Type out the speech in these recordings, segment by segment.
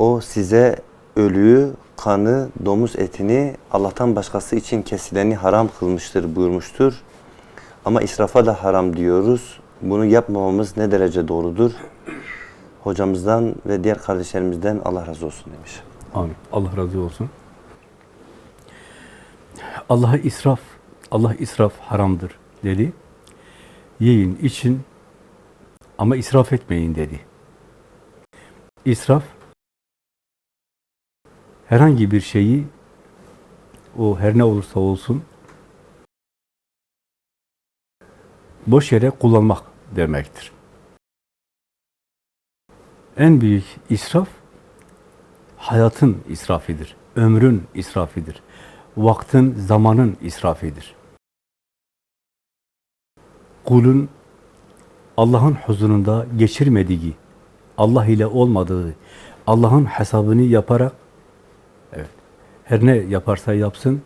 O size ölüyü, kanı, domuz etini Allah'tan başkası için kesileni haram kılmıştır buyurmuştur. Ama israfa da haram diyoruz. Bunu yapmamamız ne derece doğrudur? Hocamızdan ve diğer kardeşlerimizden Allah razı olsun demiş. Amin. Allah razı olsun. Allah'a israf, Allah israf haramdır dedi. Yiyin, için ama israf etmeyin dedi. İsraf herhangi bir şeyi o her ne olursa olsun boş yere kullanmak demektir. En büyük israf hayatın israfidir, ömrün israfidir, vaktin, zamanın israfidir. Kulun Allah'ın huzurunda geçirmediği, Allah ile olmadığı, Allah'ın hesabını yaparak, evet, her ne yaparsa yapsın,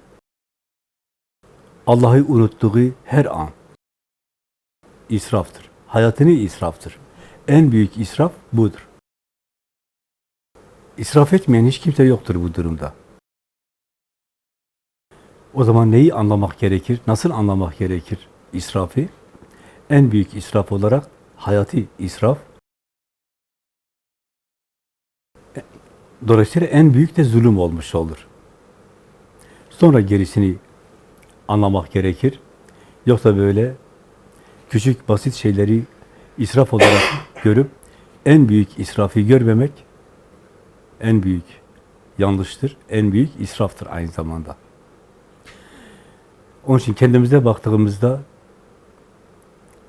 Allah'ı unuttuğu her an israftır. Hayatını israftır. En büyük israf budur. İsraf etmeyen hiç kimse yoktur bu durumda. O zaman neyi anlamak gerekir? Nasıl anlamak gerekir israfı? En büyük israf olarak hayatı israf. Dolayısıyla en büyük de zulüm olmuş olur. Sonra gerisini anlamak gerekir. Yoksa böyle küçük basit şeyleri israf olarak görüp en büyük israfı görmemek en büyük yanlıştır, en büyük israftır aynı zamanda. Onun için kendimize baktığımızda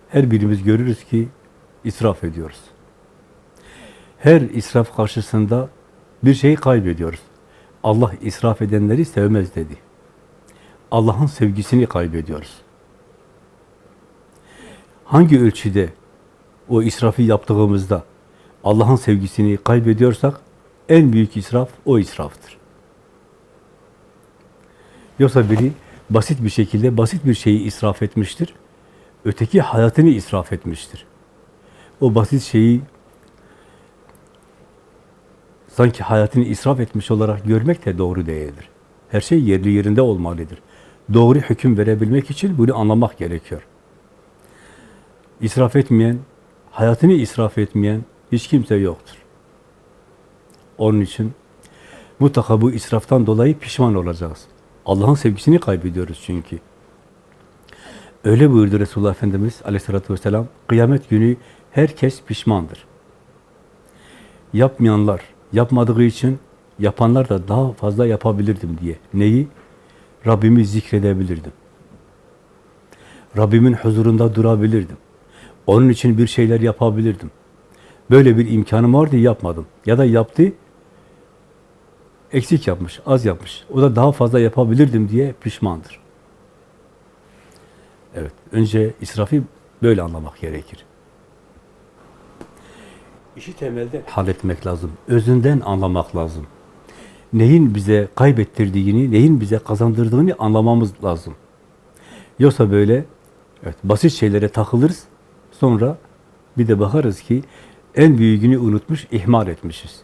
her birimiz görürüz ki israf ediyoruz. Her israf karşısında bir şeyi kaybediyoruz. Allah israf edenleri sevmez dedi. Allah'ın sevgisini kaybediyoruz. Hangi ölçüde o israfı yaptığımızda Allah'ın sevgisini kaybediyorsak en büyük israf o israftır. Yoksa biri basit bir şekilde basit bir şeyi israf etmiştir. Öteki hayatını israf etmiştir. O basit şeyi sanki hayatını israf etmiş olarak görmek de doğru değildir. Her şey yerli yerinde olmalıdır. Doğru hüküm verebilmek için bunu anlamak gerekiyor. İsraf etmeyen, hayatını israf etmeyen hiç kimse yoktur. Onun için mutlaka bu israftan dolayı pişman olacağız. Allah'ın sevgisini kaybediyoruz çünkü. Öyle buyurdu Resulullah Efendimiz aleyhissalatü vesselam, kıyamet günü herkes pişmandır. Yapmayanlar, yapmadığı için yapanlar da daha fazla yapabilirdim diye. Neyi? Rabbimi zikredebilirdim. Rabbimin huzurunda durabilirdim. Onun için bir şeyler yapabilirdim. Böyle bir imkanım vardı, yapmadım. Ya da yaptı, eksik yapmış, az yapmış. O da daha fazla yapabilirdim diye pişmandır. Evet, önce israfı böyle anlamak gerekir. İşi temelde halletmek lazım. Özünden anlamak lazım. Neyin bize kaybettirdiğini, neyin bize kazandırdığını anlamamız lazım. Yoksa böyle evet, basit şeylere takılırız. Sonra bir de bakarız ki en büyüğünü unutmuş, ihmal etmişiz.